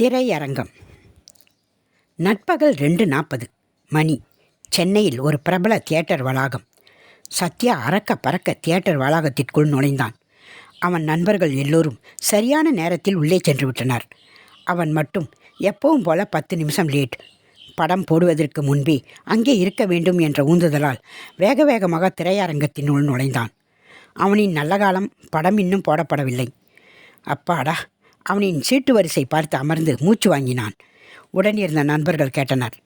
திரையரங்கம். நட்பகல் ரெண்டு நாற்பது மணி. சென்னையில் ஒரு பிரபல தியேட்டர் வளாகம். சத்யா அறக்க பறக்க தியேட்டர் வளாகத்திற்குள் நுழைந்தான். அவன் நண்பர்கள் எல்லோரும் சரியான நேரத்தில் உள்ளே சென்று விட்டனர். அவன் மட்டும் எப்பவும் போல பத்து நிமிஷம் லேட். படம் போடுவதற்கு முன்பே அங்கே இருக்க வேண்டும் என்ற ஊந்துதலால் வேக வேகமாக திரையரங்கத்தினுள் நுழைந்தான். அவனின் நல்ல காலம் படம் இன்னும் போடப்படவில்லை. அப்பாடா அவனின் சீட்டு வரிசை பார்த்து அமர்ந்து மூச்சு வாங்கினான். உடன் இருந்த நண்பர்கள் கேட்டனர்.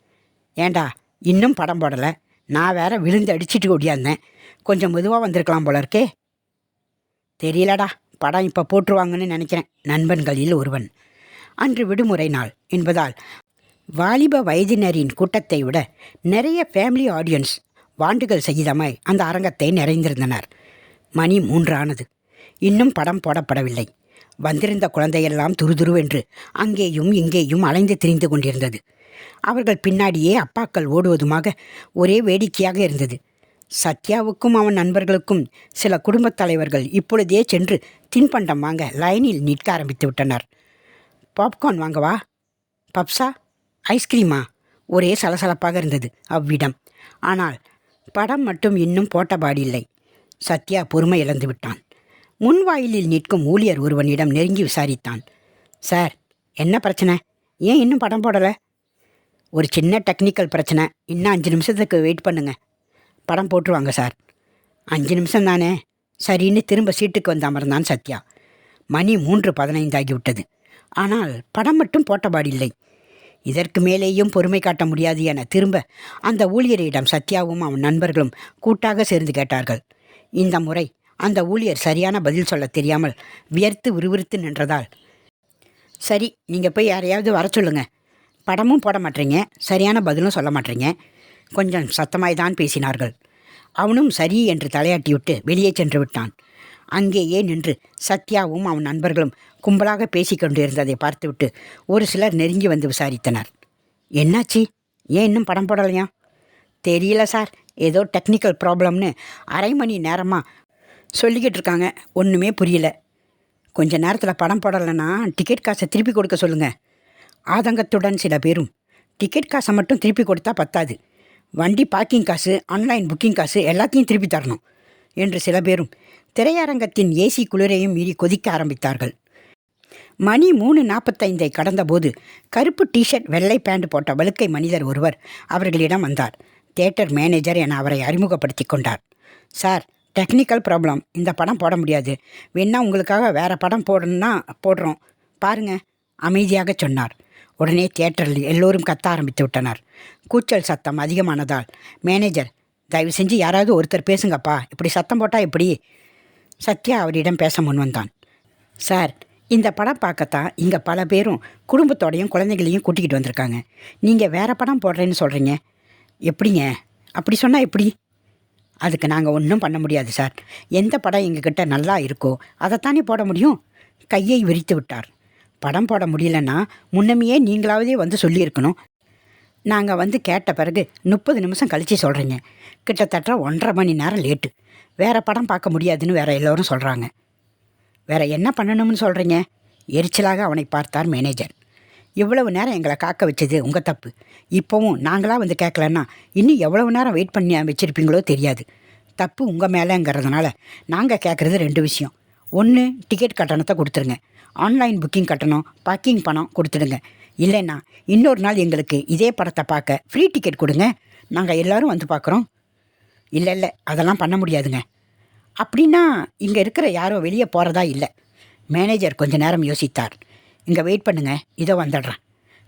ஏண்டா இன்னும் படம் போடலை? நான் வேற விழுந்து அடிச்சிட்டு ஓடியாந்தேன். கொஞ்சம் மெதுவாக வந்திருக்கலாம் போல இருக்கே. தெரியலடா படம் இப்போ போட்டுருவாங்கன்னு நினைக்கிறேன் நண்பன்களில் ஒருவன். அன்று விடுமுறை நாள் என்பதால் வாலிப வயதினரின் கூட்டத்தை விட நிறைய ஃபேமிலி ஆடியன்ஸ் வாண்டுகள் சகிதமாய் அந்த அரங்கத்தை நிறைந்திருந்தனர். மணி மூன்றானது. இன்னும் படம் போடப்படவில்லை. வந்திருந்த குழந்தையெல்லாம் துருதுருவென்று அங்கேயும் இங்கேயும் அலைந்து திரிந்து கொண்டிருந்தது. அவர்கள் பின்னாடியே அப்பாக்கள் ஓடுவதுமாக ஒரே வேடிக்கையாக இருந்தது. சத்யாவுக்கும் அவன் நண்பர்களுக்கும் சில குடும்பத் தலைவர்கள் இப்பொழுதே சென்று தின்பண்டம் வாங்க லைனில் நிற்க ஆரம்பித்து விட்டனர். பாப்கார்ன் வாங்கவா? பப்ஸா? ஐஸ்கிரீமா? ஒரே சலசலப்பாக இருந்தது அவ்விடம். ஆனால் படம் மட்டும் இன்னும் போட்டபாடில்லை சத்யா பொறுமை இழந்து விட்டான். முன்வாயிலில் நிற்கும் ஊழியர் ஒருவனிடம் நெருங்கி விசாரித்தான். சார் என்ன பிரச்சனை? ஏன் இன்னும் படம் போடலை? ஒரு சின்ன டெக்னிக்கல் பிரச்சனை. இன்னும் அஞ்சு நிமிஷத்துக்கு வெயிட் பண்ணுங்க. படம் போட்டுருவாங்க சார். அஞ்சு நிமிஷம் தானே? சரின்னு திரும்ப சீட்டுக்கு வந்து அமர்ந்தான் சத்யா. மணி மூன்று பதினைந்து ஆகிவிட்டது ஆனால் படம் மட்டும் போட்டபாடில்லை இதற்கு மேலேயும் பொறுமை காட்ட முடியாது என திரும்ப அந்த ஊழியரிடம் சத்யாவும் அவன் நண்பர்களும் கூட்டாக சேர்ந்து கேட்டார்கள். இந்த முறை அந்த ஊழியர் சரியான பதில் சொல்ல தெரியாமல் வியர்த்து விறுவிறுத்து நின்றதால் சரி நீங்கள் போய் யாரையாவது வர சொல்லுங்க. படமும் போட மாட்டீங்க சரியான பதிலும் சொல்ல மாட்டீங்க. கொஞ்சம் சத்தமாய் தான் பேசினார்கள். அவனும் சரி என்று தலையாட்டிவிட்டு வெளியே சென்று விட்டான். அங்கேயே நின்று சத்யாவும் அவன் நண்பர்களும் கும்பலாக பேசிக்கொண்டிருந்ததை பார்த்துவிட்டு ஒரு சிலர் நெருங்கி வந்து விசாரித்தனர். என்னாச்சு? ஏன் இன்னும் படம் போடலையா? தெரியல சார். ஏதோ டெக்னிக்கல் ப்ராப்ளம்னு அரை மணி நேரமாக சொல்லிக்கிட்டு இருக்காங்க ஒன்றுமே புரியல. கொஞ்ச நேரத்தில் படம் போடலைன்னா டிக்கெட் காசை திருப்பி கொடுக்க சொல்லுங்கள் ஆதங்கத்துடன் சில பேரும் டிக்கெட் காசை மட்டும் திருப்பி கொடுத்தா பத்தாது. வண்டி பார்க்கிங் காசு ஆன்லைன் புக்கிங் காசு எல்லாத்தையும் திருப்பி தரணும் என்று சில பேரும் திரையரங்கத்தின் ஏசி குளிரையும் மீறி கொதிக்க ஆரம்பித்தார்கள். மணி மூணு நாற்பத்தைந்தை கடந்தபோது கருப்பு டிஷர்ட் வெள்ளை பேண்ட் போட்ட வழுக்கை மனிதர் ஒருவர் அவர்களிடம் வந்தார். தியேட்டர் மேனேஜர் என அவரை அறிமுகப்படுத்தி கொண்டார். சார் டெக்னிக்கல் ப்ராப்ளம் இந்த படம் போட முடியாது. வேணா உங்களுக்காக வேறு படம் போடணும்னா போடுறோம். பாருங்க. அமைதியாக சொன்னார். உடனே தியேட்டரில் எல்லோரும் கத்த ஆரம்பித்து விட்டனர். கூச்சல் சத்தம் அதிகமானதால் மேனேஜர் தயவு செஞ்சு யாராவது ஒருத்தர் பேசுங்கப்பா. இப்படி சத்தம் போட்டால் எப்படி? சத்யா அவரிடம் பேச முன்வந்தான் சார் இந்த படம் பார்க்கத்தான் இங்கே பல பேரும் குடும்பத்தோடையும் குழந்தைகளையும் கூட்டிக்கிட்டு வந்திருக்காங்க. நீங்கள் வேறு படம் போடுறேன்னு சொல்கிறீங்க எப்படிங்க? அப்படி சொன்னால் எப்படி? அதுக்கு நாங்கள் ஒன்றும் பண்ண முடியாது சார். எந்த படம் எங்ககிட்ட நல்லா இருக்கோ அதைத்தானே போட முடியும்? கையை விரித்து விட்டார். படம் போட முடியலன்னா முன்னமையே நீங்களாவதே வந்து சொல்லியிருக்கணும். நாங்கள் வந்து கேட்ட பிறகு முப்பது நிமிஷம் கழித்து சொல்கிறீங்க கிட்டத்தட்ட ஒன்றரை மணி நேரம் லேட்டு. வேறு படம் பார்க்க முடியாதுன்னு வேற எல்லோரும் சொல்கிறாங்க வேற என்ன பண்ணணும்னு சொல்கிறீங்க எரிச்சலாக அவனை பார்த்தார் மேனேஜர். இவ்வளவு நேரம் எங்களை காக்க வச்சது? உங்கள் தப்பு. இப்போவும் நாங்களாக வந்து கேட்கலன்னா இன்னும் எவ்வளவு நேரம் வெயிட் பண்ணி வச்சுருப்பீங்களோ தெரியாது. தப்பு உங்கள் மேலேங்கிறதுனால நாங்கள் கேட்குறது ரெண்டு விஷயம். ஒன்று டிக்கெட் கட்டணத்தை கொடுத்துருங்க. ஆன்லைன் புக்கிங் கட்டணம் பார்க்கிங் பணம் கொடுத்துடுங்க. இல்லைன்னா இன்னொரு நாள் எங்களுக்கு இதே படத்தை பார்க்க ஃப்ரீ டிக்கெட் கொடுங்க. நாங்கள் எல்லோரும் வந்து பார்க்குறோம். இல்லை இல்லை அதெல்லாம் பண்ண முடியாதுங்க. அப்படின்னா இங்கே இருக்கிற யாரோ வெளியே போகிறதா இல்லை. மேனேஜர் கொஞ்ச நேரம் யோசித்தார். இங்கே வெயிட் பண்ணுங்க. இதோ வந்துடுறேன்.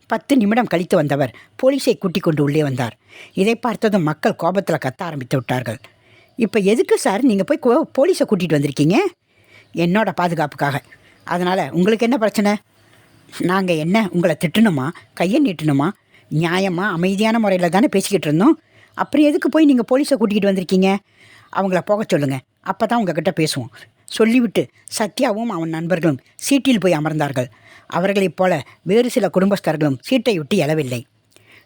பத்து நிமிடம் கழித்து வந்தவர் போலீஸை கூட்டிக் கொண்டு உள்ளே வந்தார். இதை பார்த்ததும் மக்கள் கோபத்தில் கத்த ஆரம்பித்து விட்டார்கள். இப்போ எதுக்கு சார் நீங்கள் போய் கோ- போலீஸை கூட்டிகிட்டு வந்திருக்கீங்க? என்னோட பாதுகாப்புக்காக. அதனால் உங்களுக்கு என்ன பிரச்சனை? நாங்கள் என்ன உங்களை திட்டணுமா? கையை நீட்டணுமா? நியாயமாக அமைதியான முறையில் தானே பேசிக்கிட்டு இருந்தோம். அப்புறம் எதுக்கு போய் நீங்கள் போலீஸை கூட்டிகிட்டு வந்திருக்கீங்க? அவங்கள போக சொல்லுங்கள் அப்போ தான் உங்ககிட்ட பேசுவோம். சொல்லிவிட்டு சத்யாவும் அவன் நண்பர்களும் சீட்டில் போய் அமர்ந்தார்கள். அவர்களைப் போல வேறு சில குடும்பஸ்தர்களும் சீட்டை விட்டு எழவில்லை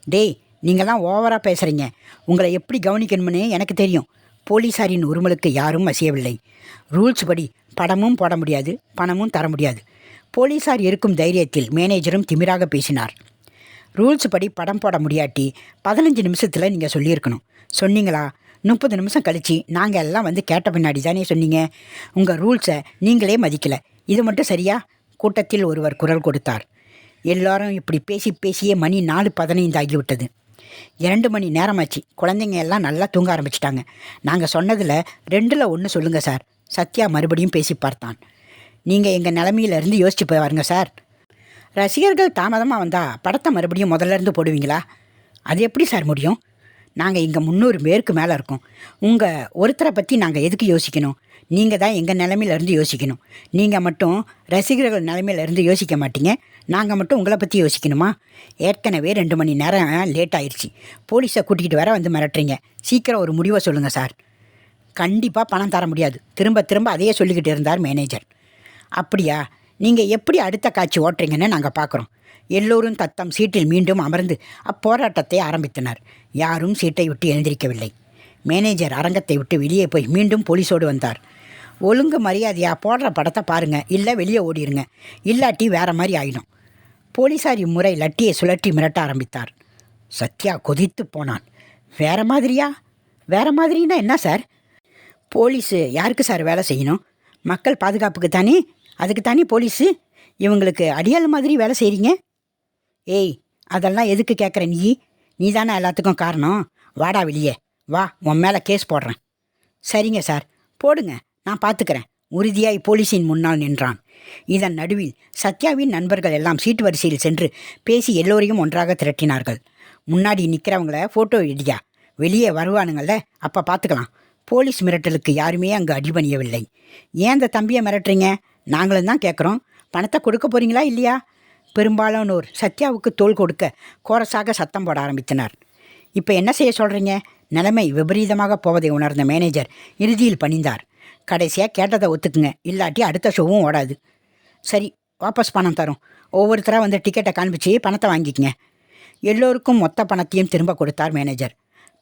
டேய் நீங்களாம் ஓவராக பேசுகிறீங்க உங்களை எப்படி கவனிக்கணும்னு எனக்கு தெரியும். போலீஸாரின் உருமலுக்கு யாரும் அசையவில்லை. ரூல்ஸ் படி படமும் போட முடியாது பணமும் தர முடியாது. போலீசார் இருக்கும் தைரியத்தில் மேனேஜரும் திமிராக பேசினார். ரூல்ஸ் படி படம் போட முடியாட்டி பதினஞ்சு நிமிஷத்தில் நீங்கள் சொல்லியிருக்கணும். சொன்னீங்களா? முப்பது நிமிஷம் கழிச்சு நாங்கள் எல்லாம் வந்து கேட்ட பின்னாடி தானே சொன்னீங்க. உங்கள் ரூல்ஸை நீங்களே மதிக்கலை. இது மட்டும் சரியா? கூட்டத்தில் ஒருவர் குரல் கொடுத்தார். எல்லாரும் இப்படி பேசி பேசியே மணி நாலு பதினைந்து ஆகிவிட்டது. இரண்டு மணி நேரமாச்சு. குழந்தைங்க எல்லாம் நல்லா தூங்க ஆரம்பிச்சிட்டாங்க. நாங்கள் சொன்னதில் ரெண்டில் ஒன்று சொல்லுங்கள் சார். சத்யா மறுபடியும் பேசி பார்த்தான். நீங்கள் எங்கள் நிலமையிலேருந்து யோசிச்சு பாருங்க சார். ரசிகர்கள் தாமதமாக வந்தால் படத்தை மறுபடியும் முதல்ல இருந்து போடுவீங்களா? அது எப்படி சார் முடியும்? நாங்கள் இங்கே முந்நூறு பேருக்கு மேலே இருக்கோம். உங்கள் ஒருத்தரை பற்றி நாங்கள் எதுக்கு யோசிக்கணும்? நீங்கள் தான் எங்கள் நிலமையிலேருந்து யோசிக்கணும். நீங்கள் மட்டும் ரசிகர்கள் நிலமையிலேருந்து யோசிக்க மாட்டீங்க. நாங்கள் மட்டும் உங்களை பற்றி யோசிக்கணுமா? ஏற்கனவே ரெண்டு மணி நேரம் லேட் ஆயிடுச்சு போலீஸை கூட்டிகிட்டு வர வந்து மிரட்டுறீங்க. சீக்கிரம் ஒரு முடிவை சொல்லுங்கள் சார். கண்டிப்பாக பணம் தர முடியாது. திரும்ப திரும்ப அதையே சொல்லிக்கிட்டு இருந்தார் மேனேஜர் அப்படியா? நீங்கள் எப்படி அடுத்த காட்சி ஓட்டுறீங்கன்னு நாங்கள் பார்க்குறோம் எல்லோரும் தத்தம் சீட்டில் மீண்டும் அமர்ந்து அப்போராட்டத்தை ஆரம்பித்தனர். யாரும் சீட்டை விட்டு எழுந்திருக்கவில்லை. மேனேஜர் அரங்கத்தை விட்டு வெளியே போய் மீண்டும் போலீஸோடு வந்தார். ஒழுங்கு மரியாதையாக போடுற படத்தை பாருங்கள் இல்லை வெளியே ஓடிடுங்க இல்லாட்டி வேற மாதிரி ஆயிடும். போலீஸார் இம்முறை லட்டியை சுழற்றி மிரட்ட ஆரம்பித்தார். சத்யா கொதித்து போனான். வேற மாதிரியா? வேற மாதிரின்னா என்ன சார்? போலீஸு யாருக்கு சார் வேலை செய்யணும்? மக்கள் பாதுகாப்புக்கு தானே? அதுக்கு தானே போலீஸு? இவங்களுக்கு அடியாள் மாதிரி வேலை செய்கிறீங்க ஏய் அதெல்லாம் எதுக்கு கேட்குற நீ? நீ தானே எல்லாத்துக்கும் காரணம். வாடா வெளியே. வா உன் மேலே கேஸ் போடுறேன். சரிங்க சார். போடுங்க. நான் பார்த்துக்கிறேன் உறுதியாய் போலீஸின் முன்னால் நின்றான். இதன் நடுவில் சத்யாவின் நண்பர்கள் எல்லாம் சீட்டு வரிசையில் சென்று பேசி எல்லோரையும் ஒன்றாக திரட்டினார்கள். முன்னாடி நிற்கிறவங்கள ஃபோட்டோ எடுயா வெளியே வருவானுங்கள்ல அப்போ பார்த்துக்கலாம் போலீஸ் மிரட்டலுக்கு யாருமே அங்கு அடிபணியவில்லை. ஏன் அந்த தம்பியை மிரட்டுறீங்க? நாங்களும் தான் கேட்குறோம் பணத்தை கொடுக்க போறீங்களா இல்லையா? பெரும்பாலானோர் சத்யாவுக்கு தோல் கொடுக்க கோரஸாக சத்தம் போட ஆரம்பித்தனர். இப்போ என்ன செய்ய சொல்கிறீங்க நிலைமை விபரீதமாக போவதை உணர்ந்த மேனேஜர் இறுதியில் பணிந்தார். கடைசியாக கேட்டதை ஒத்துக்குங்க. இல்லாட்டி அடுத்த ஷோவும் ஓடாது. சரி வாபஸ் பணம் தரோம். ஒவ்வொருத்தராக வந்து டிக்கெட்டை காண்பிச்சு பணத்தை வாங்கிக்கங்க. எல்லோருக்கும் மொத்த பணத்தையும் திரும்ப கொடுத்தார் மேனேஜர்.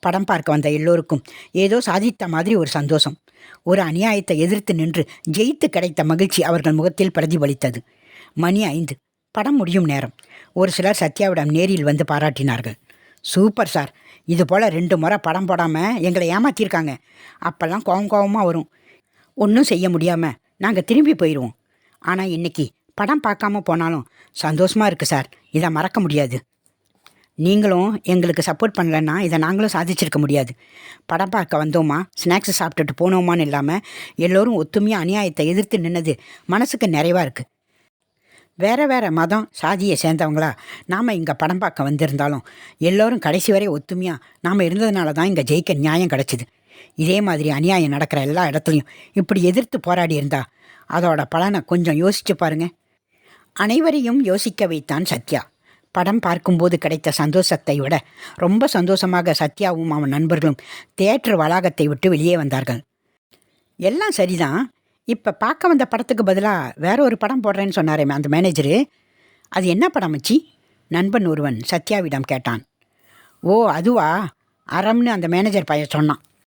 படம் பார்க்க வந்த எல்லோருக்கும் ஏதோ சாதித்த மாதிரி ஒரு சந்தோஷம். ஒரு அநியாயத்தை எதிர்த்து நின்று ஜெயித்து கிடைத்த மகிழ்ச்சி அவர்கள் முகத்தில் பிரதிபலித்தது. மணி ஐந்து. படம் முடியும் நேரம். ஒரு சிலர் சத்யாவிடம் நேரில் வந்து பாராட்டினார்கள். Super sir. இது போல் ரெண்டு முறை படம் போடாமல் எங்களை ஏமாற்றியிருக்காங்க அப்போல்லாம் கோவம் கோவமாக வரும். ஒன்றும் செய்ய முடியாமல் நாங்கள் திரும்பி போயிடுவோம் ஆனால் இன்னைக்கு படம் பார்க்காம போனாலும் சந்தோஷமாக இருக்குது சார். இதை மறக்க முடியாது. நீங்களும் எங்களுக்கு சப்போர்ட் பண்ணலன்னா இதை நாங்களும் சாதிச்சிருக்க முடியாது. படம் பார்க்க வந்தோமா ஸ்நாக்ஸ் சாப்பிட்டுட்டு போனோமான்னு இல்லாமல் எல்லோரும் ஒத்துமையாக அநியாயத்தை எதிர்த்து நின்னது மனசுக்கு நிறைவாக இருக்குது வேற வேற மதம் சாதியை சேர்ந்தவங்களா நாம் இங்கே படம் பார்க்க வந்திருந்தாலும் எல்லோரும் கடைசி வரை ஒத்துமையாக நாம் இருந்ததுனால தான் இங்கே ஜெயிக்க நியாயம் கிடச்சிது. இதே மாதிரி அநியாயம் நடக்கிற எல்லா இடத்துலையும் இப்படி எதிர்த்து போராடி இருந்தா அதோட பலனை கொஞ்சம் யோசிச்சு பாருங்க. அனைவரையும் யோசிக்க வைத்தான் சத்யா. படம் பார்க்கும்போது கிடைத்த சந்தோஷத்தை விட ரொம்ப சந்தோஷமாக சத்யாவும் அவன் நண்பர்களும் தியேட்டர் வளாகத்தை விட்டு வெளியே வந்தார்கள். எல்லாம் சரிதான். இப்போ பார்க்க வந்த படத்துக்கு பதிலாக வேற ஒரு படம் போடுறேன்னு சொன்னாரே அந்த மேனேஜரு. அது என்ன படம் வச்சு நண்பன் ஒருவன் சத்யாவிடம் கேட்டான். ஓ அதுவா? அறம்னு அந்த மேனேஜர் பையன் சொன்னான்.